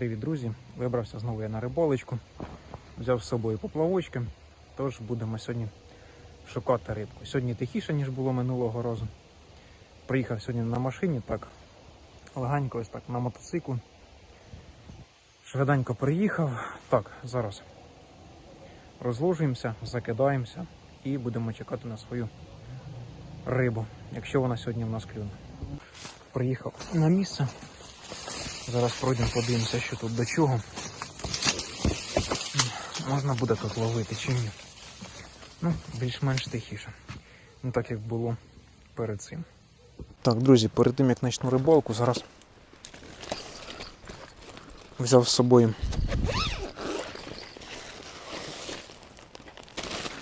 Привіт, друзі! Вибрався знову я на риболочку. Взяв з собою поплавочки. Тож будемо сьогодні шукати рибку. Сьогодні тихіше, ніж було минулого разу. Приїхав сьогодні на машині, так легенько ось так на мотоциклу. Швиденько приїхав. Так, зараз розложуємося, закидаємося і будемо чекати на свою рибу, якщо вона сьогодні в нас клюне. Приїхав на місце. Зараз пройдемо, подивимося, що тут до чого. Можна буде тут ловити чи ні. Ну, більш-менш тихіше. Не так як було перед цим. Так, друзі, перед тим як почну рибалку, зараз взяв з собою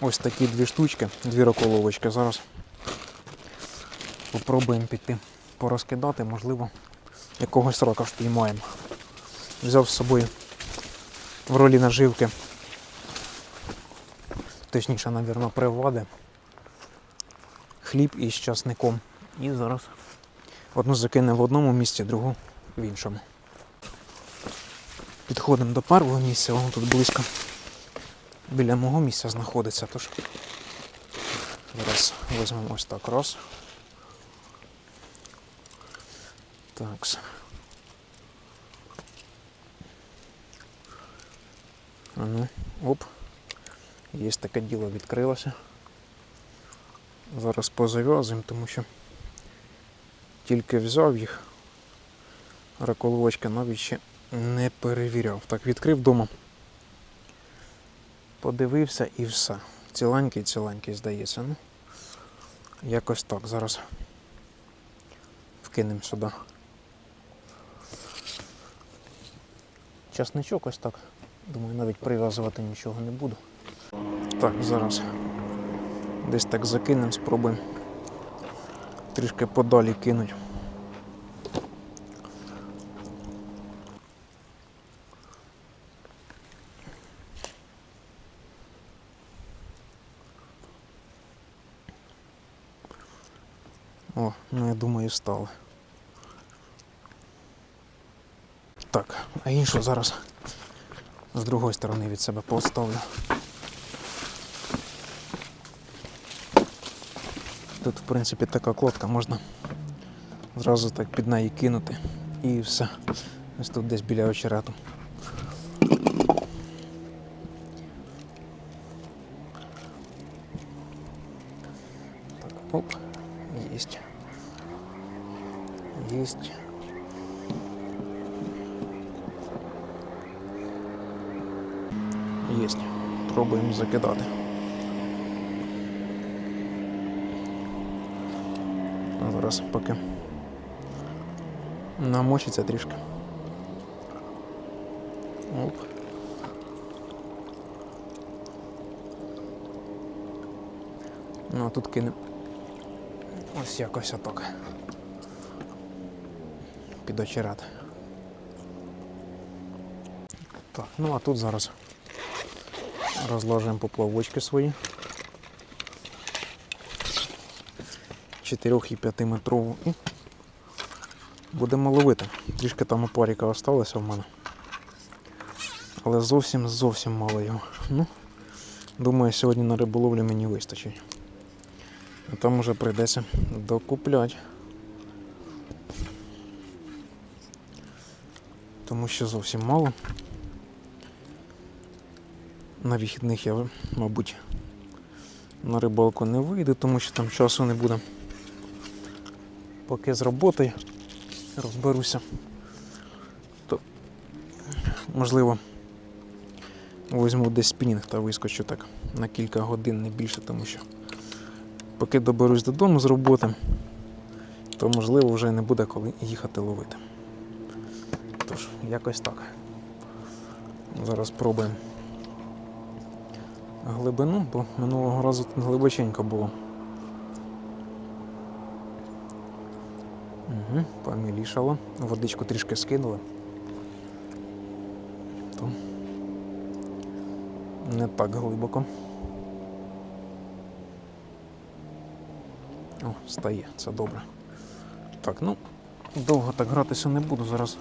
ось такі дві штучки, дві роколовочки. Зараз попробуємо піти порозкидати, можливо якогось рока впіймаємо. Взяв з собою в ролі наживки, точніше, навірно, привади, хліб із часником. І зараз одну закинемо в одному місці, другу в іншому. Підходимо до першого місця, воно тут близько біля мого місця знаходиться, тож зараз візьмемо ось так раз. Такс. А ну, оп. Є таке діло відкрилося. Зараз позав'язуємо, тому що тільки взяв їх. Раколовочка навіть ще не перевіряв. Так, відкрив вдома. Подивився і все. Ціленький, ціленький, здається. Ну, якось так. Зараз вкинемо сюди. Часничок ось так. Думаю, навіть прив'язувати нічого не буду. Так, зараз десь так закинемо, спробуємо трішки подалі кинуть. О, ну я думаю, стали. Так, а іншу зараз з другої сторони від себе поставлю. Тут, в принципі, така клотка, можна зразу так під неї кинути і все. Ось тут десь біля очерету. Так, оп, єсть. Єсть. Єсть. Пробуємо закидати. Зараз поки намочиться трішки. Оп. Ну а тут кинемо ось якось отак. Під очерет. Так, ну а тут зараз розложимо поплавочки свої. 4 і 5 метрову і будемо ловити. Трішки там опаріка осталося в мене. Але зовсім зовсім мало його. Ну, думаю, сьогодні на риболовлю мені вистачить. А там уже прийдеться докупляти. Тому що зовсім мало. На вихідних я, мабуть, на рибалку не вийду, тому що там часу не буде. Поки з роботи розберуся, то можливо візьму десь спінінг та вискочу так на кілька годин, не більше, тому що поки доберусь додому з роботи, то можливо вже не буде коли їхати ловити. Тож, якось так. Зараз пробуємо глибину, бо минулого разу тут глибоченько було. Угу, помілішало. Водичку трішки скинули. То не так глибоко. О, стає, це добре. Так, ну, довго так гратися не буду зараз.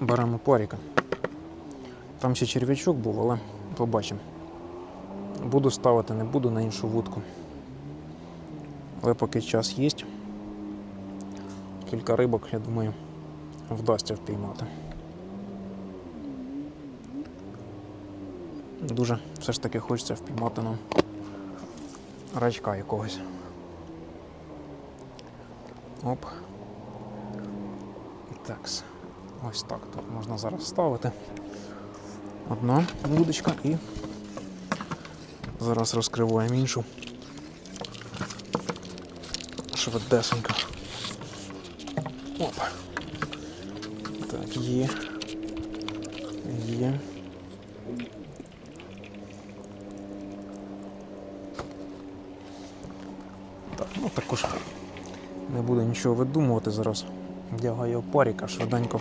беремо паріка. Там ще черв'ячок був, але побачимо. Буду ставити, не буду на іншу вудку. Але поки час є, кілька рибок, я думаю, вдасться впіймати. Дуже все ж таки хочеться впіймати нам рачка якогось. Оп. Такс. Ось так тут можна зараз ставити. Одна вудочка і зараз розкриваємо іншу. Швидесенько. Оп. Так, є. Є. Так, ну також не буду нічого видумувати зараз. Вдягаю паріка, швиденько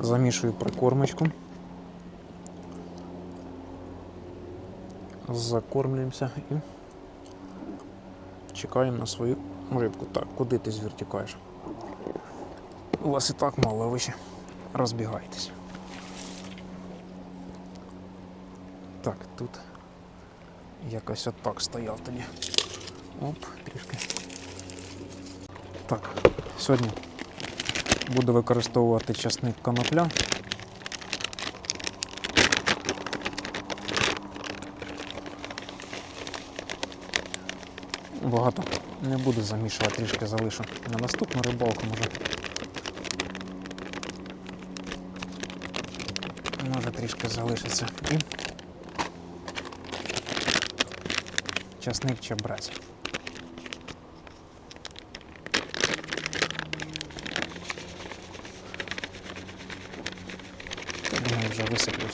замішую прикормочку. Закормлюємося і чекаємо на свою рибку. Так, куди ти звір тікаєш? У вас і так мало, а ви ще розбігаєтесь. Так, тут якось отак стояв тоді. Оп, трішки. Так, сьогодні буду використовувати часник конопля. Багато не буду замішувати, трішки залишу на наступну рибалку може. Може трішки залишиться. І часник чебрець. Думаю, вже висиплю.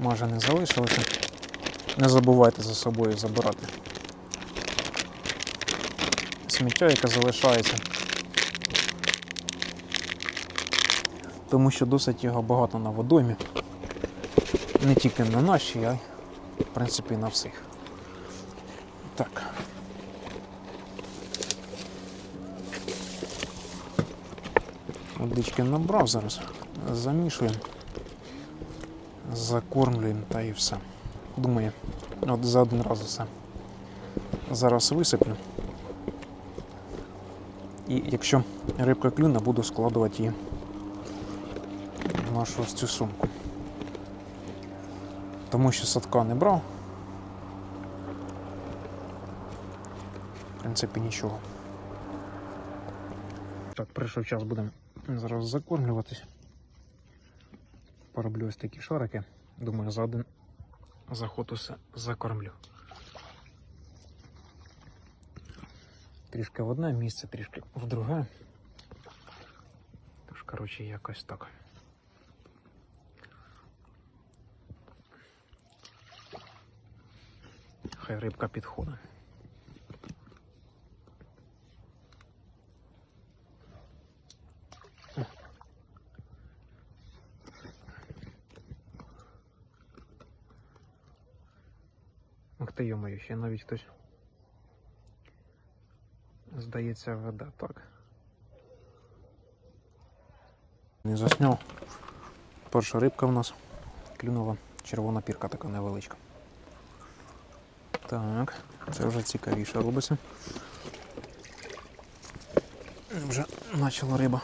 Може не залишилося. Не забувайте за собою забирати. Сміття, яке залишається. Тому що досить його багато на водоймі. Не тільки на нашій, а й в принципі на всіх. Так. Водички набрав зараз. Замішуємо, закормлюємо та і все. Думаю, от за один раз все. Зараз висиплю. І якщо рибка клюне, буду складувати її в нашу ось цю сумку. Тому що садка не брав. В принципі, нічого. Так, прийшов час, будемо зараз закормлюватись. Пороблю ось такі шарики. Думаю, за один заход усе закормлю. Трішки в одне місце, трішки в друге. Тож, коротше, якось так. Хай рибка підходить. Ах ти йомаю, ще навіть хтось. Здається, веде так. Не засняв. Перша рибка в нас клюнула. Червона пірка така невеличка. Так, це вже цікавіше робиться. Вже почала риба.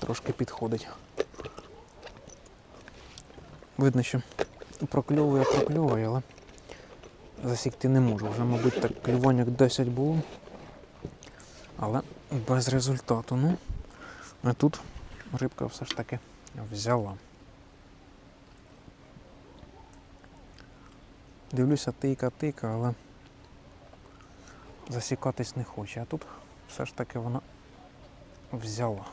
Трошки підходить. Видно, що прокльовує, прокльовує, але засікти не можу. Вже, мабуть, так клювання 10 було. Але без результату. Ну, а тут рибка все ж таки взяла. Дивлюся, тика, тика, але засікатись не хоче. А тут все ж таки вона взяла.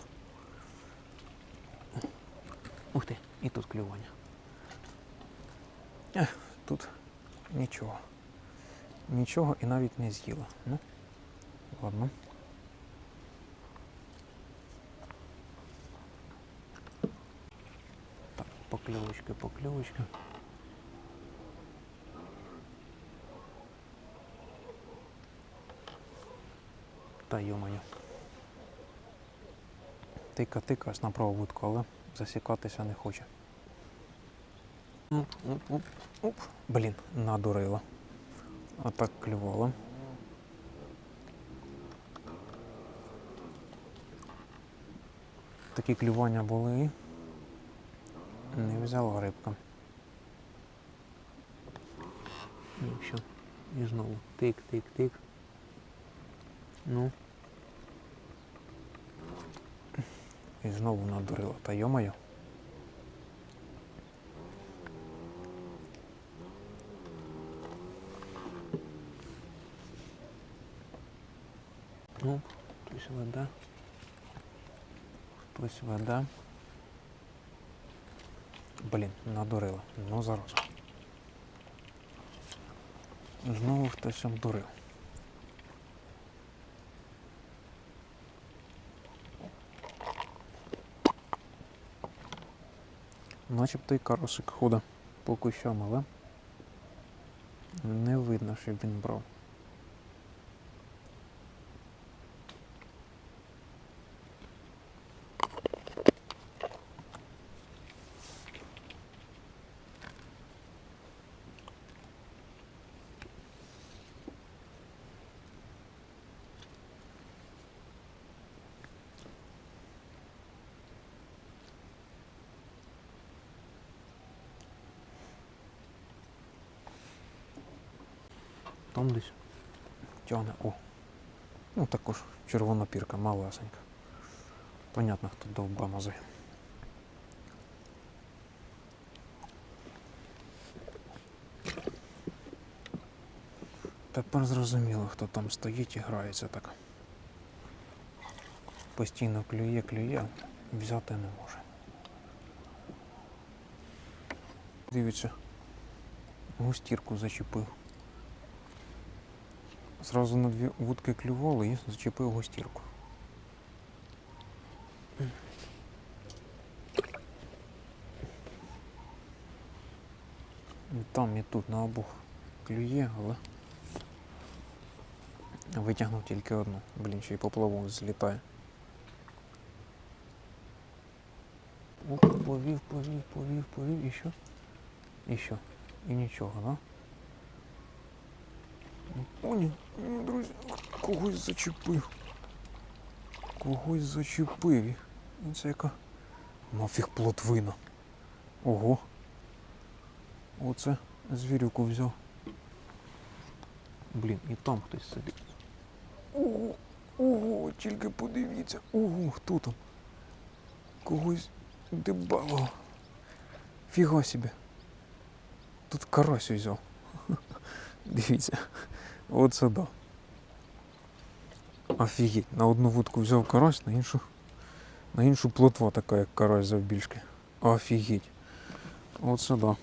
Ух ти, і тут клювання. Тут нічого. Нічого і навіть не з'їла. Ну, ладно. Так, покльовочки, покльовочки. Та йомаю. Тика-тика ось на праву але засікатися не хоче. Блін, надурила. А так клювало. Такі клювання були. Не взяла рибка. І все. І знову тик-тик-тик. Ну. І знову надурила. Та йомаю. Ну, хтось веде. Хтось веде. Блін, надурила. Ну зараз. Знову хтось обдурив. Начебто й карасик ходить по кущам, але не видно, щоб він брав. Там десь тягне. О. Ну також червона пірка, малесенька. Понятно, хто довба мази. Тепер зрозуміло, хто там стоїть і грається так. Постійно клює, клює, взяти не може. Дивіться, густірку зачепив. Зразу на дві вудки клювало і зачепив гостірку. І там і тут на обох клює, але витягнув тільки одну. Блін, ще й поплавок злітає. Оп, повів, повів, повів, повів, і що? І що? І нічого, да? Ні, друзі, когось зачепив. Когось зачепив. Це яка нафіг плотвина. Ого. Оце звірюку взяв. Блін, і там хтось сидить. Ого, ого, тільки подивіться. Ого, хто там? Когось дебало. Фіга собі. Тут карась взяв. Дивіться. Оце да. Офігеть, на одну вудку взяв карась, на іншу. На іншу плотва така, як карась завбільшки. Офігеть. Оце да.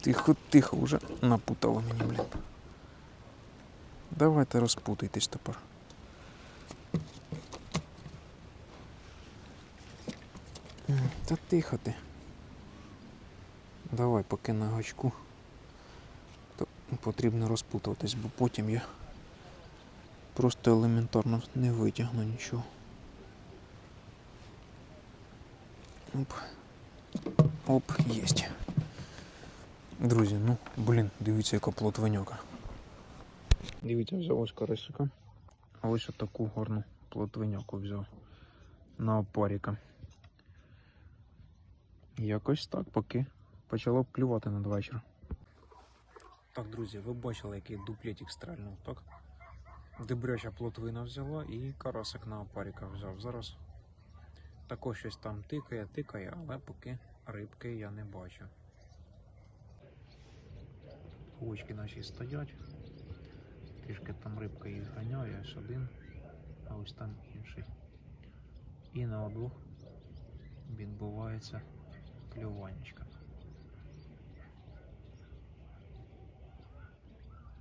Тихо, тихо, вже напутало мені, блін. Давайте розпутайтесь тепер. Та тихо ти. Давай, поки на гачку. Потрібно розпутуватись, бо потім я просто елементарно не витягну нічого. Оп. Оп, єсть. Друзі, ну, блін, дивіться, яка плотвеньока. Дивіться, взяв ось карасика. А ось таку гарну плотвеньоку взяв на опаріка. Якось так, поки почало клювати надвечір. Так, друзі, ви бачили, який дуплетик стрельнув, так? Дебряча плотвина взяла і карасик на опаріка взяв. Зараз також щось там тикає, тикає, але поки рибки я не бачу. Очки наші стоять. Трішки там рибка їх ганяє, ось один, а ось там інший. І на обох відбувається клюванечка.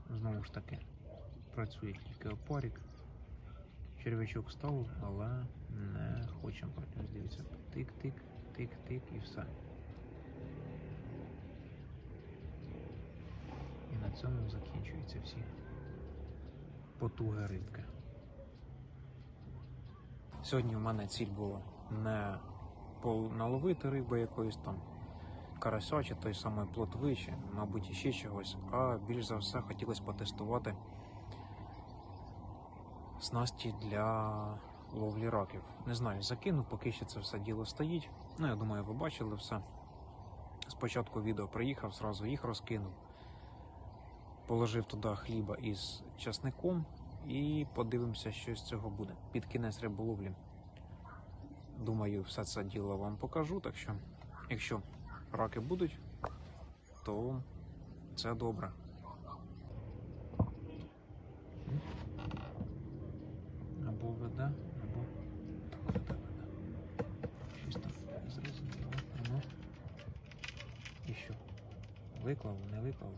Знову ж таки, працює тільки опарик. Черв'ячок став, але не хочемо. Ось дивіться. Тик-тик, тик-тик і все. І на цьому закінчуються всі потуги рибки. Сьогодні у мене ціль була не наловити риби якоїсь там карася чи той самої плотви, чи, мабуть, іще чогось, а більш за все хотілося потестувати снасті для ловлі раків. Не знаю, закину, поки ще це все діло стоїть. Ну, я думаю, ви бачили все. Спочатку відео приїхав, зразу їх розкинув. Положив туди хліба із часником і подивимося, що з цього буде. Під кінець риболовлі. Думаю, все це діло вам покажу. Так що, якщо раки будуть, то це добре. Або веде, або так веде, веде. Щось там зрозуміло. Ну. І що? Виклав, не виклав?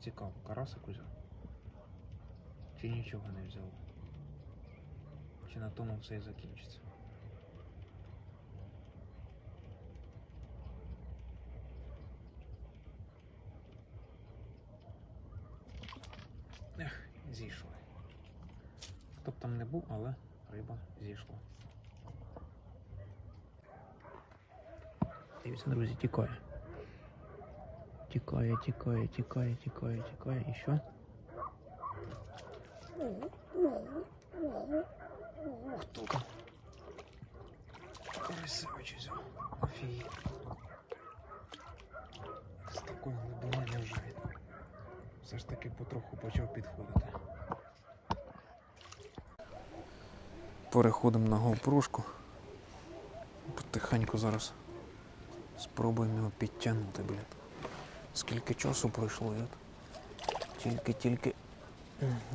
Цікаво, карасик узяв? Чи нічого не взяв? Чи на тому все і закінчиться? Зійшли. Хто б там не був, але риба зійшла. Дивіться, друзі, тікає. Тікає, тікає, тікає, тікає, тікає. І що? Хто там? Карасевич взяв. Офігеть. З такої глибини не вже він. Все ж таки потроху почав підходити. Переходимо на GoPro-шку. Потихеньку зараз спробуємо його підтягнути, блядь. Скільки часу пройшло, тільки-тільки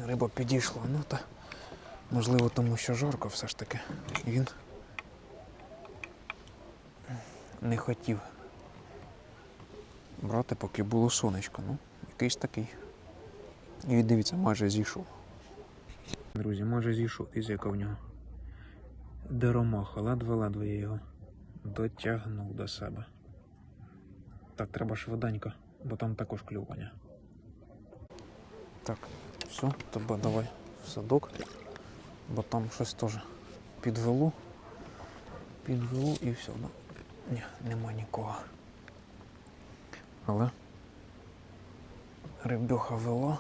риба підійшла. Ну та можливо тому, що жарко все ж таки. Він не хотів брати, поки було сонечко. Ну, якийсь такий. І дивіться, майже зійшов. Друзі, майже зійшов. Дивіться, яка в нього деромаха. Ледве-ледве я його дотягнув до себе. Так, треба швиденько, бо там також клювання. Так, все, тебе давай в садок, бо там щось теж підвело. Підвело і все. Ну, ні, нема нікого. Але рибьоха вела.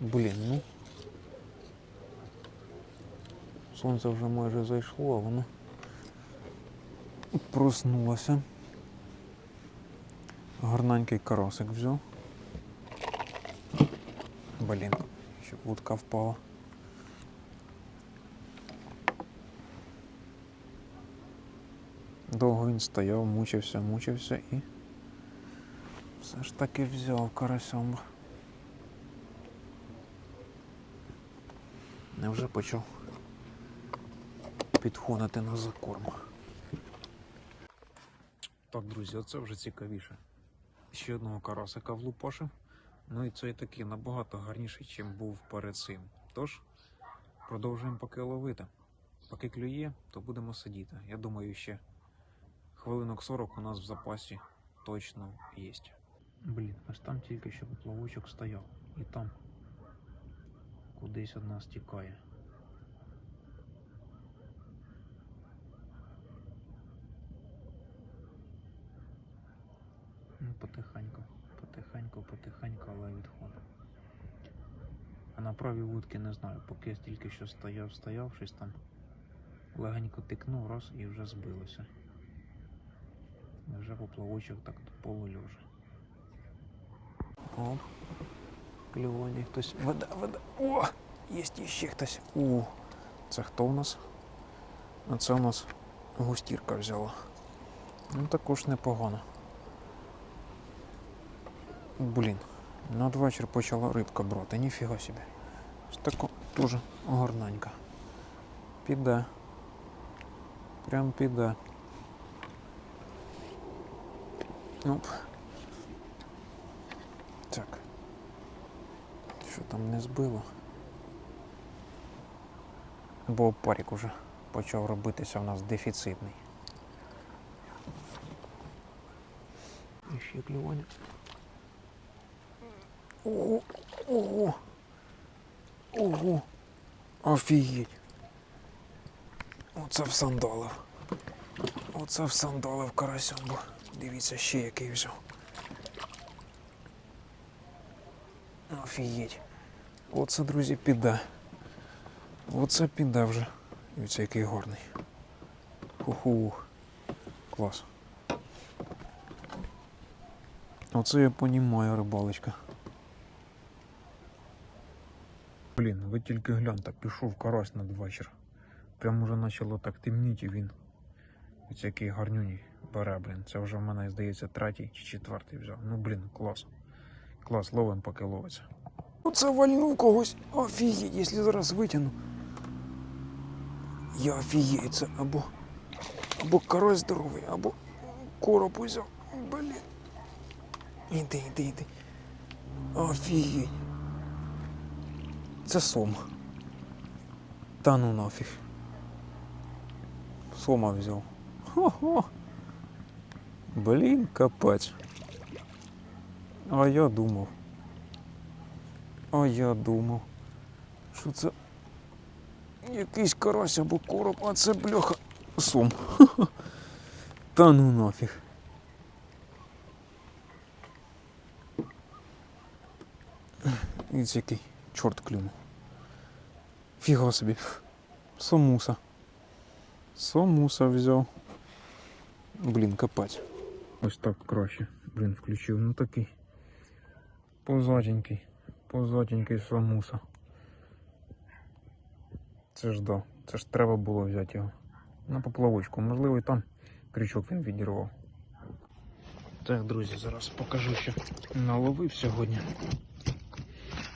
Блін, ну. Сонце вже майже зайшло, а воно проснулося. Гарненький карасик взяв. Блін, ще вудка впала. Довго він стояв, мучився, мучився і все ж таки взяв карасьом. Невже почав підходити на закорм. Так, друзі, оце вже цікавіше. Ще одного карасика влупашив. Ну і цей такий набагато гарніший, ніж був перед цим. Тож, продовжуємо поки ловити. Поки клює, то будемо сидіти. Я думаю, ще хвилинок 40 у нас в запасі точно є. Блін, ось там тільки що поплавочок стояв. І там кудись від нас тікає. Ну, потихеньку, потихеньку, потихеньку, але відходить. А на правій вудки не знаю, поки я тільки що стояв, стояв, щось там легенько тикнув раз і вже збилося. Вже поплавочок так полульоже. Оп. Клювання хтось веде, веде. О! Є ще хтось. У. Це хто у нас? А це у нас густірка взяла. Ну також непогано. Блін, надвечір почала рибка брати, ніфіга собі. Ось тако дуже гарненька. Піде. Прям піде. Оп. Так. Що там не збило? Бо парік уже почав робитися у нас дефіцитний. І ще клювання. Ого, ого, ого, офігеть. Оце в всандалив. Оце всандалив карасям, бо дивіться, ще який взяв. Офігеть. Оце, друзі, піде. Оце піде вже. Дивіться, який гарний. Ху-ху. Клас. Оце я понімаю рибалочка. Блін, ви тільки гляньте, пішов карась надвечір. Прям уже почало так темніти він. Ось який гарнюній бере, блін. Це вже в мене, здається, третій чи четвертий взяв. Ну, блін, клас. Клас, ловим, поки ловиться. Оце вальнув когось. Офігеть, якщо зараз витягну. Я офігею, це або. Або карась здоровий, або короб узяв. Блін. Іди, іди, іди. Офігеть. Це сом. Та ну нафіг. Сома взяв. Хо-хо. Блін, капець. А я думав. А я думав. Що це якийсь карась або короб, а це бляха сом. Та ну нафіг. Ось який чорт клюнув. Фіга собі. Сомуса. Сомуса взяв. Блін, капець. Ось так краще. Блін, включив. Ну такий. Позатенький. Позатенький самуса. Це ж да. Це ж треба було взяти його. На поплавочку. Можливо, і там крючок він відірвав. Так, друзі, зараз покажу, що наловив сьогодні.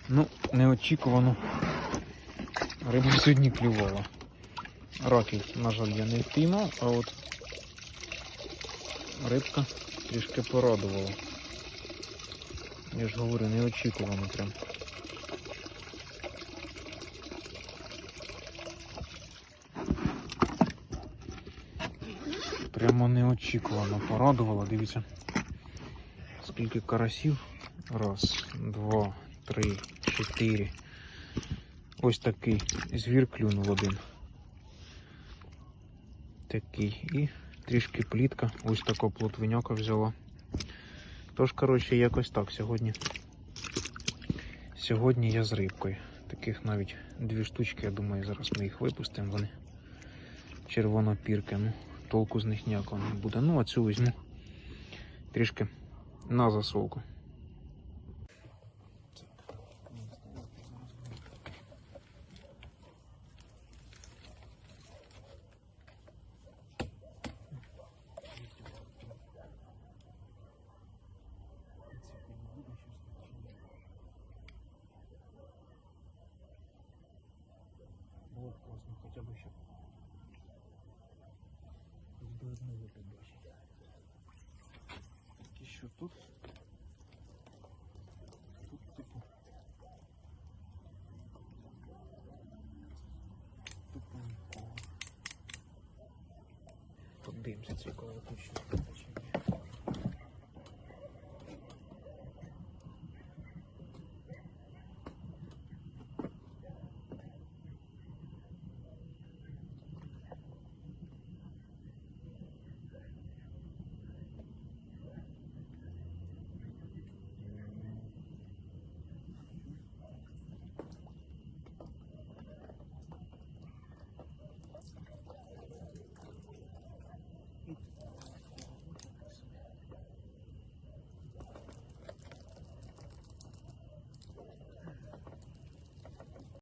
Ну, неочікувано. Риба сьогодні клювала. Раків, на жаль, я не впіймав, а от рибка трішки порадувала. Я ж говорю, неочікувано прям. Прямо неочікувано порадувала, дивіться. Скільки карасів. Раз, два, три, чотири. Ось такий звір клюнув один. Такий. І трішки плітка. Ось такого плотвиняка взяла. Тож, коротше, якось так сьогодні. Сьогодні я з рибкою. Таких навіть дві штучки, я думаю, зараз ми їх випустимо. Вони червонопірки. Ну, толку з них ніякого не буде. Ну, а цю візьму трішки на засолку. Було б класно хоча б ще. Хоч би одну випить бачить. І що тут? Тут типу. Тупо нікого. Подивимося, це коли виключно.